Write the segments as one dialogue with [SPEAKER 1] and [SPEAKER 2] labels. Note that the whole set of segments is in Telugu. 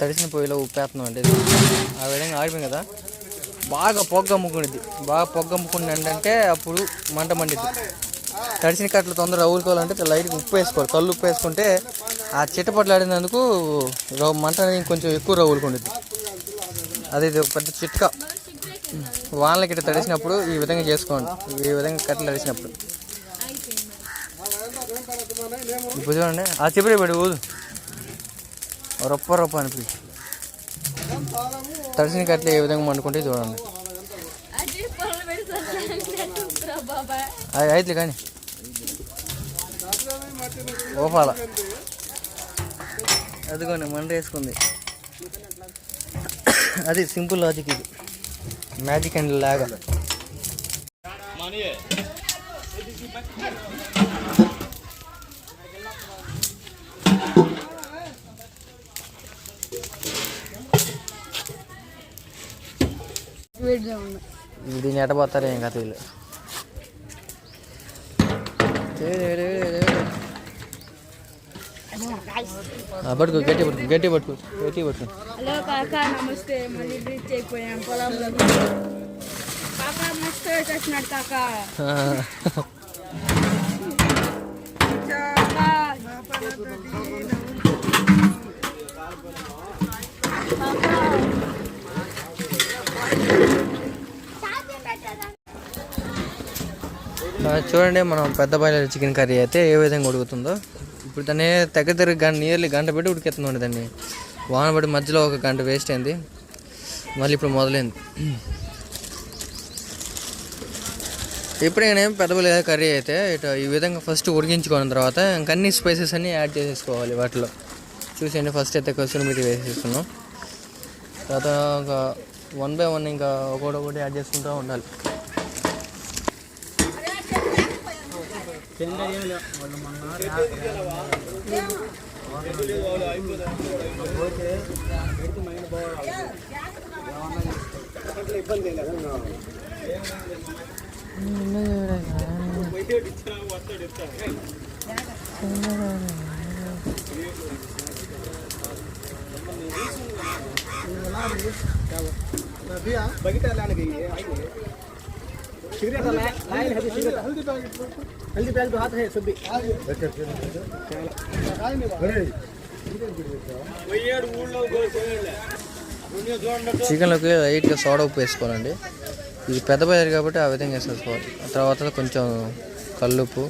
[SPEAKER 1] తడిసిన పొయ్యిలో ఉప్పేస్తున్నాం అండి ఆ విధంగా ఆడిపోయింది కదా. బాగా పొగ్గ అమ్ముకునేది బాగా పొగ్గ అమ్ముకుంది అంటే అప్పుడు మంట మండిద్ది. తడిసిన కట్టలు తొందరగా ఊరుకోవాలంటే లైట్గా ఉప్పు వేసుకోవాలి. కళ్ళు ఉప్పు వేసుకుంటే ఆ చిట్టపట్లు ఆడినందుకు మంట అనేది కొంచెం ఎక్కువ రవ్వులుకుంటుంది అది ఇది ఒక పెద్ద చిట్కా. వానలకి ఇట్లా తడిసినప్పుడు ఈ విధంగా చేసుకోండి. ఈ విధంగా కట్టలు తడిసినప్పుడు. ఇప్పుడు చూడండి. ఆ చిప్పడే పెడి ఊదు రొప్ప రొప్ప అనిపి తడిసిన కట్టలు ఏ విధంగా వండుకుంటే చూడండి.
[SPEAKER 2] అది
[SPEAKER 1] అది అయితే కానీ. ఓపాల. అదిగోండి మంట వేసుకుంది. అది సింపుల్ లాజిక్ ఇది. మ్యాజిక్ అండ్ లాగా. దీన్ని ఎటపోతారు ఏం కథ వీళ్ళు? పట్టుకో గట్టి పట్టుకో గట్టి పట్టుకో గట్టి పట్టుకో.
[SPEAKER 2] హలో కాక నమస్తే. మళ్ళీ రీచ్ అయిపోయాం. పొలంలో కాక మస్తు వచ్చేసినాడు కాక.
[SPEAKER 1] ఆ, చూడండి మనం పెద్ద బాయిలర్ చికెన్ కర్రీ అయితే ఏ విధంగా ఉడుకుతుందో. ఇప్పుడు దాన్ని దగ్గర దగ్గర గంట నియర్లీ గంట పెట్టి ఉడికెత్తుంది దాన్ని. వాన పడి మధ్యలో ఒక గంట వేస్ట్ అయింది. మళ్ళీ ఇప్పుడు మొదలైంది. ఎప్పుడైనా పెద్ద బాయిలర్ కర్రీ అయితే ఇటు ఈ విధంగా ఫస్ట్ ఉడికించుకున్న తర్వాత ఇంకన్ని అన్ని స్పైసెస్ అన్నీ యాడ్ చేసేసుకోవాలి వాటిలో. చూసేయండి ఫస్ట్ అయితే కసూరి మీటి వేసేస్తున్నాం తర్వాత ఒక వన్ బై వన్ ఇంకా ఒకటి ఒకటి యాడ్ చేసుకుంటూ ఉండాలి.
[SPEAKER 3] టెండర్ ఏమి లేవు వాళ్ళు మొన్న పోతే పెడితే మైండ్ బాగా బయట అలాగే सिगरेट लाए लाए है सिगरेट हल्दी पैकेट हल्दी पैकेट हाथ है सब भी
[SPEAKER 1] చికెన్లోకి లైట్గా సోడా ఉప్పు వేసుకోవాలండి ఇది పెద్ద బయలు కాబట్టి ఆ విధంగా వేసేసుకోవాలి ఆ తర్వాత కొంచెం కల్లుప్పు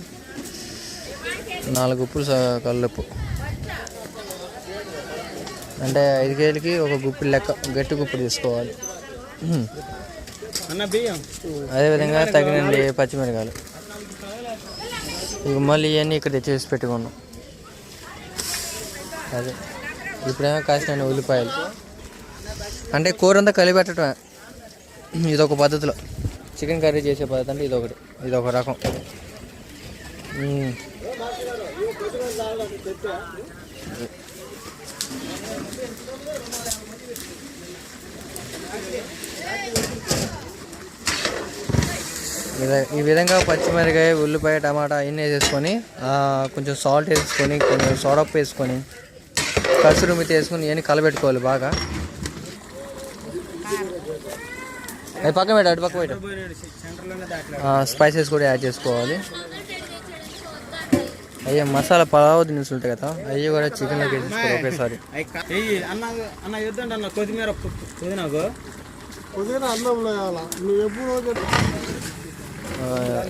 [SPEAKER 1] నాలుగు ఉప్పులు స- కల్లుప్పు అంటే ఐదు కేజీలకి ఒక గుప్పిడి లెక్క గట్టి గుప్పిడి తీసుకోవాలి
[SPEAKER 3] అన్న బియ్యం
[SPEAKER 1] అదేవిధంగా తగినండి పచ్చిమిరకాయలు. ఇక మళ్ళీ ఇవన్నీ ఇక్కడ తెచ్చేసి పెట్టుకున్నాం. అదే. ఇప్పుడేమో కాసిన ఉల్లిపాయలు. అంటే కూర అంతా కలిపెట్టడమే ఇదొక పద్ధతిలో. చికెన్ కర్రీ చేసే పద్ధతి అంటే ఇదొకటి. ఇదొక రకం. Thank you. ఈ విధంగా పచ్చిమిరకాయ ఉల్లిపాయ టమాటా అన్నీ వేసేసుకొని ఆ, కొంచెం సాల్ట్ వేసుకొని కొంచెం సోడప్పు వేసుకొని కసురు మితి వేసుకొని ఇవన్నీ కలబెట్టుకోవాలి బాగా. అది పక్కన పెట్టు అటు పక్క పెట్టు. స్పైసెస్ కూడా యాడ్ చేసుకోవాలి. అయ్యే మసాలా పలావ్ దినుసులు ఉంటాయి కదా అవి కూడా చికెన్లోకి వేసేసుకోవాలి ఒకేసారి.
[SPEAKER 3] అన్న పుదీనాకు
[SPEAKER 1] ఆ,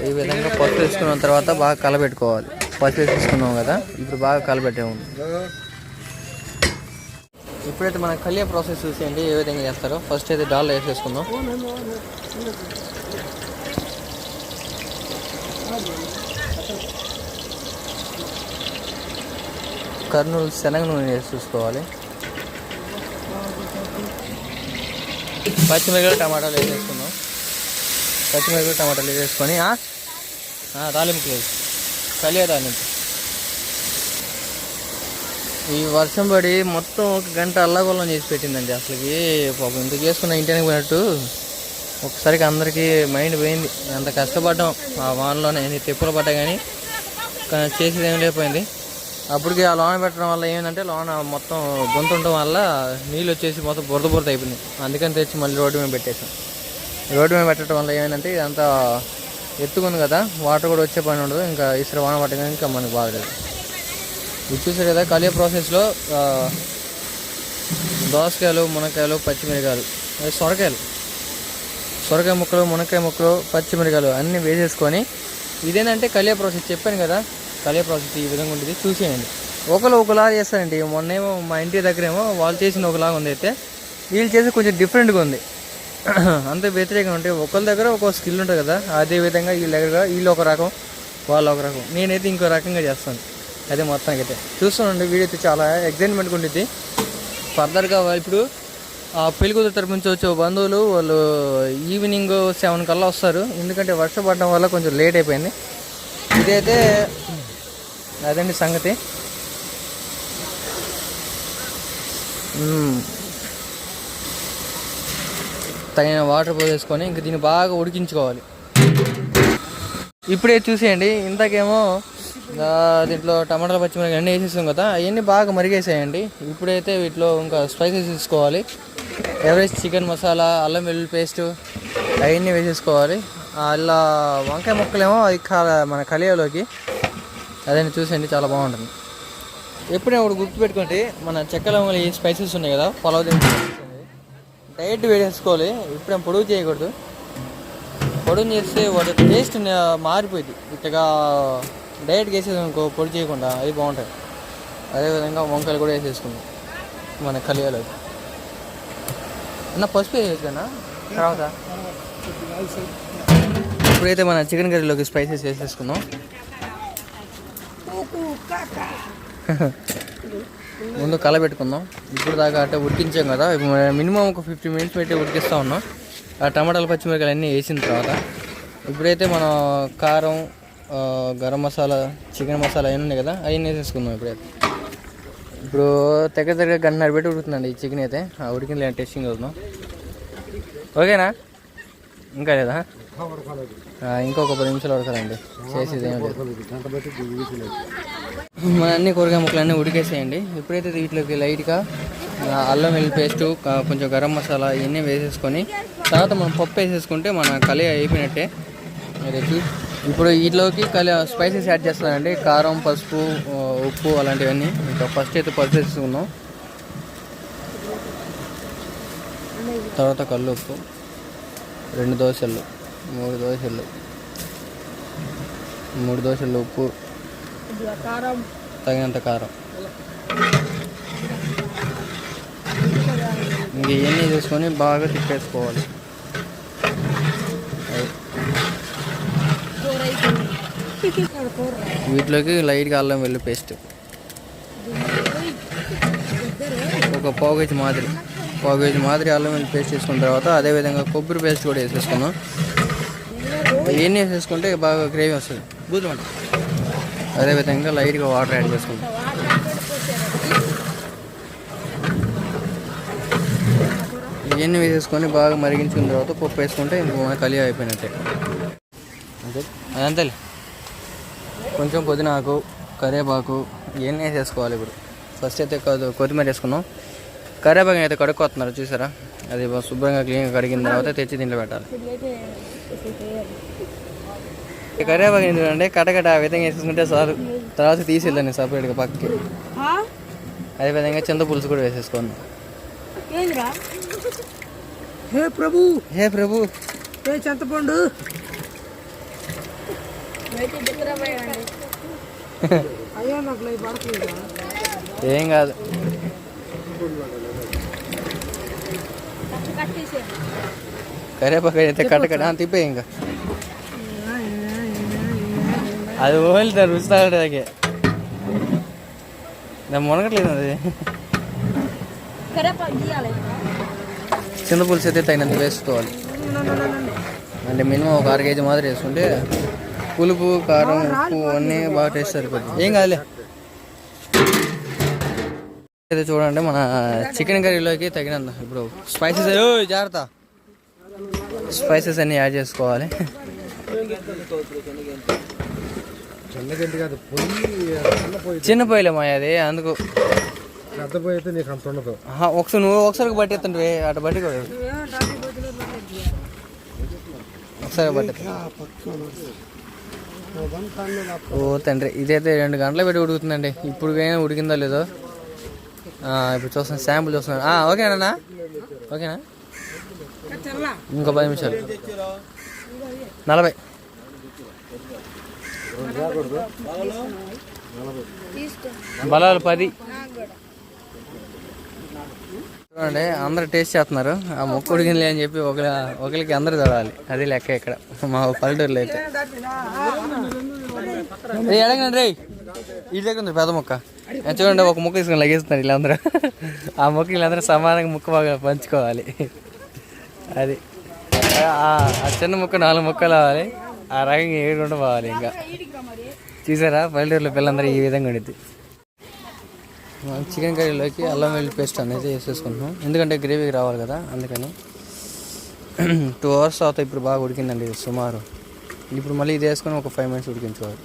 [SPEAKER 1] ఈ విధంగా పసుపు వేసుకున్న తర్వాత బాగా కలబెట్టుకోవాలి. పసుపు వేసుకున్నాం కదా ఇప్పుడు బాగా కలబెట్టాము ఇప్పుడైతే మన కలియ ప్రాసెస్ చూసేయండి ఏ విధంగా చేస్తారో. ఫస్ట్ అయితే డాల్ వేసేసుకుందాం. కర్నూలు శనగ నూనె వేసి చూసుకోవాలి. పచ్చిమిరపకాయలు టమాటాలు వేసేసుకుందాం. పచ్చిమిరపకాయలు టమాటాలు వేసుకొని తాలింపు లేదు కలియ తాలింపు. ఈ వర్షం పడి మొత్తం ఒక గంట అల్లగొల్లం చేసి పెట్టిందండి అసలుకి. పాపం ఇంత చేసుకున్న ఇంటికి పోయినట్టు ఒకసారికి అందరికీ మైండ్ పోయింది. ఎంత కష్టపడ్డాం ఆ వానలోనే ఎన్ని తిప్పులు పడ్డా కానీ చేసేది ఏం లేకపోయింది. అప్పటికి ఆ లోన పెట్టడం వల్ల ఏంటంటే లోన మొత్తం గుంత వల్ల నీళ్ళు వచ్చేసి మొత్తం బురద బురద అయిపోయింది. అందుకని తెచ్చి మళ్ళీ రోడ్డు మేము పెట్టేసాం రోడ్డు మీద పెట్టడం వల్ల ఏమైందంటే ఇదంతా ఎత్తుకుంది కదా వాటర్ కూడా వచ్చే పని ఉండదు ఇంకా ఇసురు వాన పట్టగా ఇంకా మనకు బాగలేదు ఇది చూసారు కదా కలియ ప్రాసెస్లో దోసకాయలు మునక్కాయలు పచ్చిమిరకాయలు అదే సొరకాయలు. సొరకాయ ముక్కలు మునక్కాయ ముక్కలు పచ్చిమిరకాయలు అన్నీ వేసేసుకొని ఇదేంటంటే కలియ ప్రాసెస్ చెప్పాను కదా కలియ ప్రాసెస్ ఈ విధంగా ఉంటుంది చూసేయండి. ఒకరు ఒకలా చేస్తారండి. మొన్నేమో మా ఇంటి దగ్గరేమో వాళ్ళు చేసిన ఒకలాగా ఉంది అయితే వీళ్ళు చేసి కొంచెం డిఫరెంట్గా ఉంది. అంత వ్యతిరేకంగా ఉంటే ఒకరి దగ్గర ఒక స్కిల్ ఉంటుంది కదా అదే విధంగా వీళ్ళ దగ్గర వీళ్ళు ఒక రకం వాళ్ళు ఒక రకం. నేనైతే ఇంకో రకంగా చేస్తాను. అదే మొత్తానికి అయితే చూస్తానండి వీడియో అయితే చాలా ఎగ్జైట్మెంట్గా ఉంటుంది ఫర్దర్గా ఇప్పుడు ఆ పెళ్ళి కూతురు తరపు నుంచి వచ్చే బంధువులు వాళ్ళు ఈవినింగ్ సెవెన్ కల్లా వస్తారు. ఎందుకంటే వర్షం పడడం వల్ల కొంచెం లేట్ అయిపోయింది. ఇదైతే అదండి సంగతి. తగిన వాటర్ పోసేసుకొని ఇంక దీన్ని బాగా ఉడికించుకోవాలి. ఇప్పుడే చూసేయండి ఇంతకేమో దీంట్లో టమాటాలు పచ్చిమిరపకాయ అన్నీ వేసేసాం కదా అవన్నీ బాగా మరిగేసాయండి. ఇప్పుడైతే వీటిలో ఇంకా స్పైసెస్ తీసుకోవాలి ఎవరెస్ట్ చికెన్ మసాలా అల్లం వెల్లుల్లి పేస్ట్ అవన్నీ వేసేసుకోవాలి. అలా వంకాయ ముక్కలేమో అది కా మన కలియాలోకి. అదని చూసేయండి చాలా బాగుంటుంది. ఎప్పుడే ఒకటి గుర్తుపెట్టుకుంటే మన చెక్క లవంగలు ఈ స్పైసెస్ ఉన్నాయి కదా పొలవ డైరెక్ట్ వేసేసుకోవాలి ఇప్పుడేం పొడుగు చేయకూడదు. పొడుగు చేస్తే వాటి టేస్ట్ మారిపోయింది ఇట్లా డైరెక్ట్గా వేసేది అనుకో పొడి చేయకుండా అది బాగుంటుంది. అదేవిధంగా వంకాయలు కూడా వేసేసుకుందాం. మన కలియాలో. అన్న పసుపు వేయచ్చు కన్నా తర్వాత? ఇప్పుడైతే మన చికెన్ కర్రీలోకి స్పైసెస్ వేసేసుకుందాం. ముందు కలబెట్టుకుందాం ఇప్పుడు దాకా అంటే ఉడికించాం కదా. మినిమం ఒక ఫిఫ్టీ మినిట్స్ పెట్టి ఉడికిస్తూ ఉన్నాం. ఆ టమాటాలు పచ్చిమిరకాయలు అన్నీ వేసిన తర్వాత ఇప్పుడైతే మనం కారం గరం మసాలా చికెన్ మసాలా అవన్నీ ఉన్నాయి కదా అవన్నీ వేసేసుకుందాం ఇప్పుడైతే ఇప్పుడు దగ్గర దగ్గర గంటన్నర పెట్టి ఉడుకుతుందండి ఈ చికెన్ అయితే. ఆ ఉడికిన టెస్టింగ్ అవుతున్నాం ఓకేనా? ఇంకా లేదా? ఇంకొక పది నిమిషాలు ఉడకాలండి చేసేది ఏం లేదు. మన అన్ని కూరగాయ ముక్కలన్నీ ఉడికేసేయండి. ఎప్పుడైతే వీటిలోకి లైట్గా అల్లం వెల్లి పేస్టు కొంచెం గరం మసాలా ఇవన్నీ వేసేసుకొని తర్వాత మనం పప్పు వేసేసుకుంటే మన కలి అయిపోయినట్టే. మీరు ఇప్పుడు వీటిలోకి కలి స్పైసెస్ యాడ్ చేస్తానండి కారం పసుపు ఉప్పు అలాంటివన్నీ. ఇంకా ఫస్ట్ అయితే పసుపు వేసుకున్నాం తర్వాత కళ్ళు ఉప్పు రెండు దోశలు. మూడు దోశలు. మూడు దోశలు ఉప్పు. తగినంత కారం. ఇంక ఇవన్నీ తీసుకొని బాగా తిప్పేసుకోవాలి. వీటిలోకి లైట్గా అల్లం వెల్లు పేస్ట్. ఒక పావు కేజీ మాదిరి. పావు కేజీ మాదిరి అల్లం వెల్లి పేస్ట్ వేసుకున్న తర్వాత అదేవిధంగా కొబ్బరి పేస్ట్ కూడా వేసేసుకున్నాం ఇవన్నీ వేసేసుకుంటే బాగా గ్రేవీ వస్తుంది. బూజమంట అదేవిధంగా లైట్గా వాటర్ యాడ్ చేసుకుంటాం. ఇవన్నీ వేసేసుకొని బాగా మరిగించిన తర్వాత పప్పు వేసుకుంటే ఇంకో మన కలియ అయిపోయినట్టే. అంతే? అదంతలే కొంచెం పుదీనాకు కరివేపాకు ఇవన్నీ వేసేసుకోవాలి ఇప్పుడు. ఫస్ట్ అయితే కొద్ది- కొత్తిమీర వేసుకున్నాం. కరివేపాకు అయితే కడుక్కోతున్నారు చూసారా? అది బాగా శుభ్రంగా క్లీన్గా కడిగిన తర్వాత తెచ్చి దీంట్లో పెట్టాలి. కరివేపాకు ఏంటంటే కటకట ఆ విధంగా వేసేసుకుంటే చాలు. తర్వాత తీసేద్దాన్ని సపరేట్గా పక్కకి.
[SPEAKER 2] ఆ?
[SPEAKER 1] అదేవిధంగా చింత పులుసు కూడా వేసేసుకోండి
[SPEAKER 2] ఏందిరా?
[SPEAKER 3] హే ప్రభు!
[SPEAKER 1] హే ప్రభు!
[SPEAKER 3] హే చింతపండు!
[SPEAKER 1] ఏం కాదు.
[SPEAKER 2] కట్ కట్టేసేయండి
[SPEAKER 1] కటకట ఆ, తిప్పే ఇంకా అది ఓల్తా రుచి తాగడానికి నేను మునగట్లేదు అది చింత పులుసు అయితే తగినంత వేసుకోవాలి అంటే మినిమం ఒక అర కేజీ మాదిరి వేసుకుంటే పులుపు కారం ఉప్పు అన్నీ బాగా టేస్ట్ సరిపోతుంది ఏం కాదులే అయితే చూడండి మన చికెన్ కర్రీలోకి తగినంత ఇప్పుడు స్పైసెస్ జాగ్రత్త స్పైసెస్ అన్నీ యాడ్ చేసుకోవాలి.
[SPEAKER 3] చిన్న గంటి
[SPEAKER 1] పొయ్యిలే మా అది అందుకు.
[SPEAKER 3] పెద్ద పొయ్యి అయితే నీకు అంత ఉండదు
[SPEAKER 1] ఒకసారి నువ్వు ఒకసారి పట్టేస్తుంటే అటు బట్టి కూడా ఒకసారి పట్టి ఓ తండ్రి ఇదైతే రెండు గంటలు పెట్టి ఉడుకుతుందండి. ఇప్పుడు ఉడికిందో లేదో? ఇప్పుడు చూస్తున్నాను శాంపుల్ చూస్తున్నాను ఓకేనా ఓకేనా? ఇంకా పది నిమిషాలు. నలభై. బలాలు పది. చూడండి అందరు టేస్ట్ చేస్తున్నారు. ఆ మొక్క ఉడికింది అని చెప్పి ఒక ఒకరికి అందరు చూడాలి అది లెక్క ఇక్కడ. మా పల్లెటూరులో అయితే. ఏ అడగండి రే ఈ దగ్గర ఉంది పెద్ద మొక్క. చూడండి ఒక ముక్క తీసుకుని లగేస్తున్నారు వీళ్ళందరూ. ఆ మొక్క వీళ్ళందరూ సమానంగా ముక్క బాగా పంచుకోవాలి. అది. ఆ చిన్న ముక్క నాలుగు ముక్కలు అవ్వాలి. ఆ రకంగా ఏడుకుంటూ పోవాలి ఇంకా. చూసారా? పల్లెటూరులో పిల్లలందరూ ఈ విధంగా ఉండిద్ది. మనం చికెన్ కర్రీలోకి అల్లం వెల్లుల్లి పేస్ట్ అనేది వేసేసుకుంటున్నాం. ఎందుకంటే గ్రేవీకి రావాలి కదా అందుకని. టూ అవర్స్ తర్వాత ఇప్పుడు బాగా ఉడికిందండి సుమారు. ఇప్పుడు మళ్ళీ ఇది వేసుకొని ఒక ఫైవ్ మినిట్స్ ఉడికించుకోవాలి.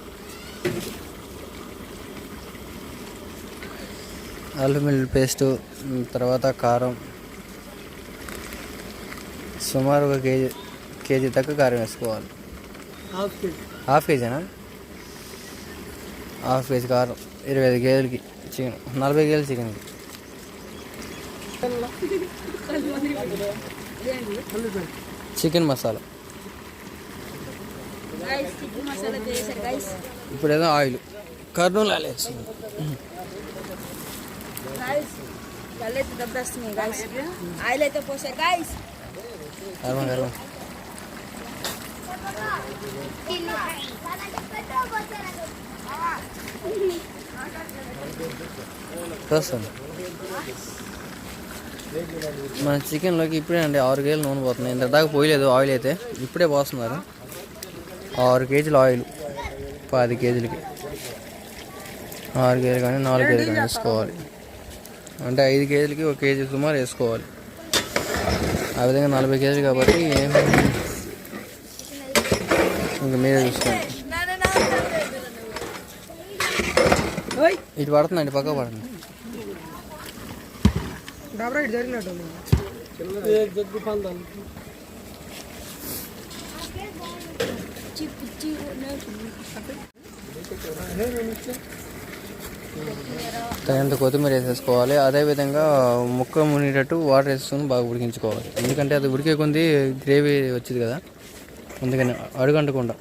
[SPEAKER 1] అల్లం వెల్లుల్లి పేస్ట్ తర్వాత కారం సుమారు ఒక కేజీ కేజీ తక్కువ కారం వేసుకోవాలి హాఫ్ కేజీనా హాఫ్ కేజీ కారం ఇరవై ఐదు కేజీలకి చికెన్ నలభై కేజీలు చికెన్కి chicken masala
[SPEAKER 2] guys chicken masala చేశారు గైస్
[SPEAKER 1] ఇప్పుడు ఏదో ఆయిల్ కర్నూలు ఆయిల్ వేస్తుంది
[SPEAKER 2] గైస్ కళ్ళు అయితే దెబ్బేస్తున్నాయి గైస్ ఆయిల్ అయితే పోసారు గైస్
[SPEAKER 1] కర్మ కర్మ. చూస్తాను మన చికెన్లోకి ఇప్పుడే అండి ఆరు కేజీలు నూనె పోతుంది ఇంత దాకా పోయలేదు ఆయిల్ అయితే. ఇప్పుడే పోస్తున్నారు. ఆరు కేజీలు ఆయిల్. పది కేజీలకి. ఆరు కేజీలు కానీ నాలుగు కేజీలు కానీ వేసుకోవాలి. అంటే ఐదు కేజీలకి ఒక కేజీ సుమారు వేసుకోవాలి. ఆ విధంగా నలభై కేజీలు కాబట్టి ఇంకా మీరే చూసుకోండి. ఇటు పడుతుందండి పక్క పడుతుంది. తగినంత కొత్తిమీర వేసేసుకోవాలి. అదేవిధంగా ముక్క మునిగేటట్టు వాటర్ వేసుకొని బాగా ఉడికించుకోవాలి. ఎందుకంటే అది ఉడికే కొంది గ్రేవీ వచ్చింది కదా. అందుకని అడుగంటకుండా.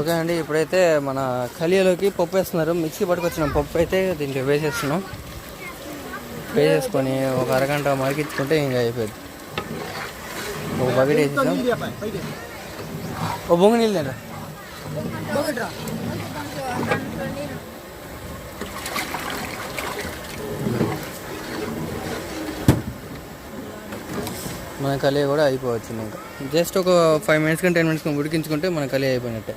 [SPEAKER 1] ఓకే అండి ఇప్పుడైతే మన కలియలోకి పప్పు వేస్తున్నారు. మిక్సీ పట్టుకొచ్చిన పప్పు అయితే దీంట్లో వేసేస్తున్నాం. వేసేసుకొని ఒక అరగంట మరికించుకుంటే ఇంకా అయిపోయింది. ఒక బకెట్ వేసేసాం ఓ బొంగు నీళ్ళు మన కలియ కూడా అయిపోవచ్చు ఇంకా. జస్ట్ ఒక ఫైవ్ మినిట్స్ కానీ టెన్ మినిట్స్ కానీ ఉడికించుకుంటే మన కలియ అయిపోయినట్టే.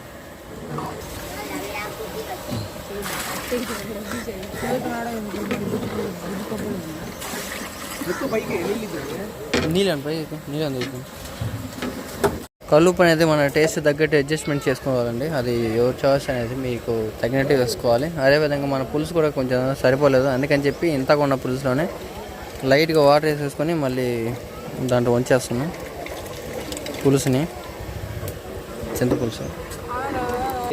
[SPEAKER 1] నీళ్ళు పై నీళ్ళు అందుకు కల్లుపు అనేది మన టేస్ట్ తగ్గట్టు అడ్జస్ట్మెంట్ చేసుకోవాలండి. అది ఎవరి చాయిస్ అనేది మీకు తగినట్టు వేసుకోవాలి. అదేవిధంగా మన పులుసు కూడా కొంచెం సరిపోలేదు. అందుకని చెప్పి ఇంతగా ఉన్న పులుసులోనే లైట్గా వాటర్ వేసేసుకొని మళ్ళీ దాంట్లో వంచేస్తున్నాం. పులుసుని. చింత పులుసు.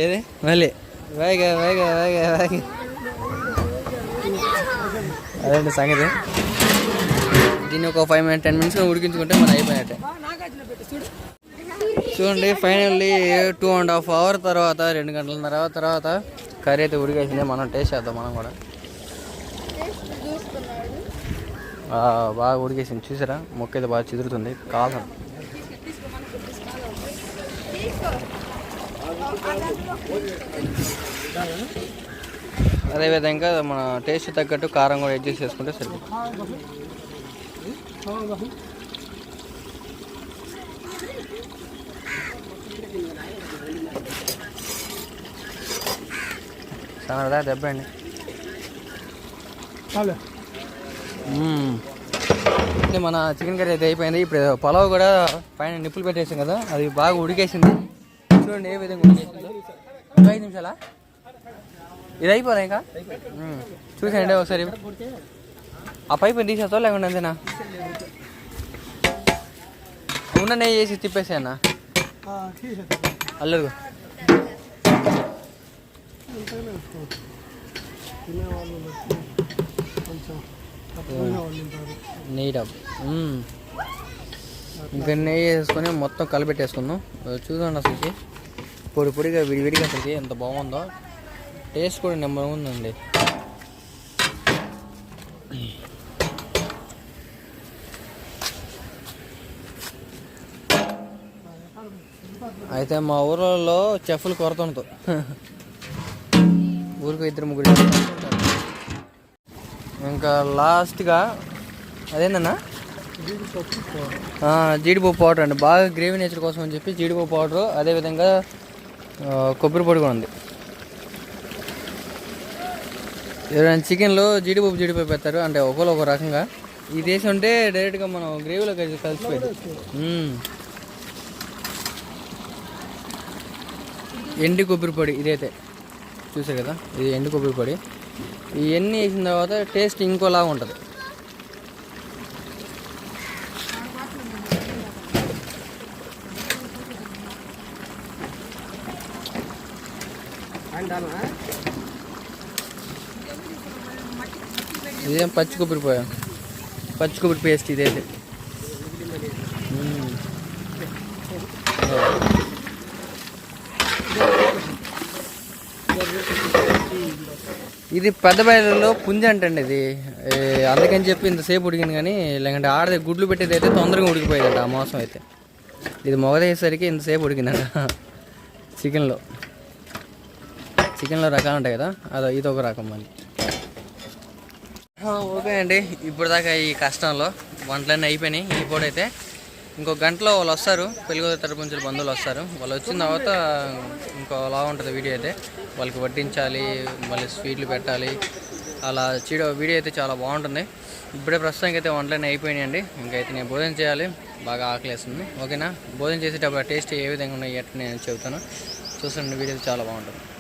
[SPEAKER 1] ఏది? మళ్ళీ. వేగా వేగా వేగా వేగా అదండి సంగతి? దీన్ని ఒక ఫైవ్ మినిట్ టెన్ మినిట్స్ ఉడికించుకుంటే మనం అయిపోయినట్టే. చూడండి finally two and half hour తర్వాత రెండు గంటల తర్వాత తర్వాత కర్రీ అయితే ఉడికేసింది. మనం టేస్ట్ చేద్దాం మనం కూడా. బాగా ఉడికేసింది. చూసారా? మొక్క అయితే బాగా చిదురుతుంది. కాలం అదేవిధంగా మన టేస్ట్ తగ్గట్టు కారం కూడా అడ్జస్ట్ చేసుకుంటే సరిపోతుంది. చాలా దెబ్బ అండి మన చికెన్ కర్రీ అయితే అయిపోయింది. ఇప్పుడు పలావ్ కూడా పైన నిప్పులు పెట్టేసాం కదా అది బాగా ఉడికేసింది. చూడండి ఏ విధంగా ఉడికేసిందో. ఐదు నిమిషాలా? ఇది అయిపోదా ఇంకా? మ్మ్. చూసేయండి ఒకసారి. ఆ పైపు తీసేస్తావు లేకుండా అంతేనా? ఉన్న నెయ్యి వేసి తిప్పేసా అన్న అల్లరు నెయ్యి డబ్బు. ఇంకా నెయ్యి వేసుకొని మొత్తం కలిపెట్టేసుకుందాం. చూడండి అసలుకి పొడి పొడిగా విడివిడిగా అసలుకి ఎంత బాగుందో. టేస్ట్ కూడా నెంబర్ ఉందండి అయితే మా ఊర్లలో చెఫ్లు కొరత ఉండదు. ఊరికి ఇద్దరు ముగ్గురు. ఇంకా లాస్ట్గా అదేందన్నా? జీడిపప్పు పౌడర్ అండి. బాగా గ్రేవీ నేచర్ కోసం అని చెప్పి జీడిపప్పు పౌడర్ అదేవిధంగా కొబ్బరి పొడి కూడా ఉంది. ఎవరైనా చికెన్లో జీడిపప్పు జీడిపప్పు పెడతారు అంటే ఒకరు ఒక రకంగా. ఈ దేశం అంటే డైరెక్ట్గా మనం గ్రేవీలో కలిసి కలిసిపోయింది. ఎండి కొబ్బరి పొడి ఇదైతే. చూసే కదా? ఇది ఎండు కొబ్బరి పొడి. ఇవన్నీ వేసిన తర్వాత టేస్ట్ ఇంకోలాగా ఉంటుంది. ఇదేం పచ్చి కొబ్బరి పోయా పచ్చి కొబ్బరి పేస్ట్ ఇదైతే. ఇది పెద్ద బయలులో పుంజ అంటండి ఇది. అందుకని చెప్పి ఇంతసేపు ఉడికింది కానీ లేకుంటే ఆడది గుడ్లు పెట్టేది అయితే తొందరగా ఉడికిపోయేదంట ఆ మోసం అయితే. ఇది మొగదేసరికి ఇంతసేపు ఉడికిందంట చికెన్లో. చికెన్లో రకాలు ఉంటాయి కదా అదో ఇది ఒక రకం మళ్ళీ. ఓకే అండి ఇప్పుడు దాకా ఈ కష్టంలో వంటలన్నీ అయిపోయినాయి ఈ పూట అయితే. ఇంకో గంటలో వాళ్ళు వస్తారు. పెళ్ళిగోద తరపు నుంచి బంధువులు వస్తారు. వాళ్ళు వచ్చిన తర్వాత ఇంకో ఇంకోలా ఉంటుంది వీడియో అయితే. వాళ్ళకి వడ్డించాలి మళ్ళీ స్వీట్లు పెట్టాలి. అలా చీడ వీడియో అయితే చాలా బాగుంటుంది. ఇప్పుడే ప్రస్తుతానికి అయితే వంటలన్నీ అయిపోయినాయండి. ఇంకైతే నేను భోజనం చేయాలి. బాగా ఆకలేస్తుంది. ఓకేనా? భోజనం చేసేటప్పుడు టేస్ట్ ఏ విధంగా ఉన్నాయి ఎట్లా నేను చెబుతాను. చూసండి వీడియో అయితే చాలా బాగుంటుంది.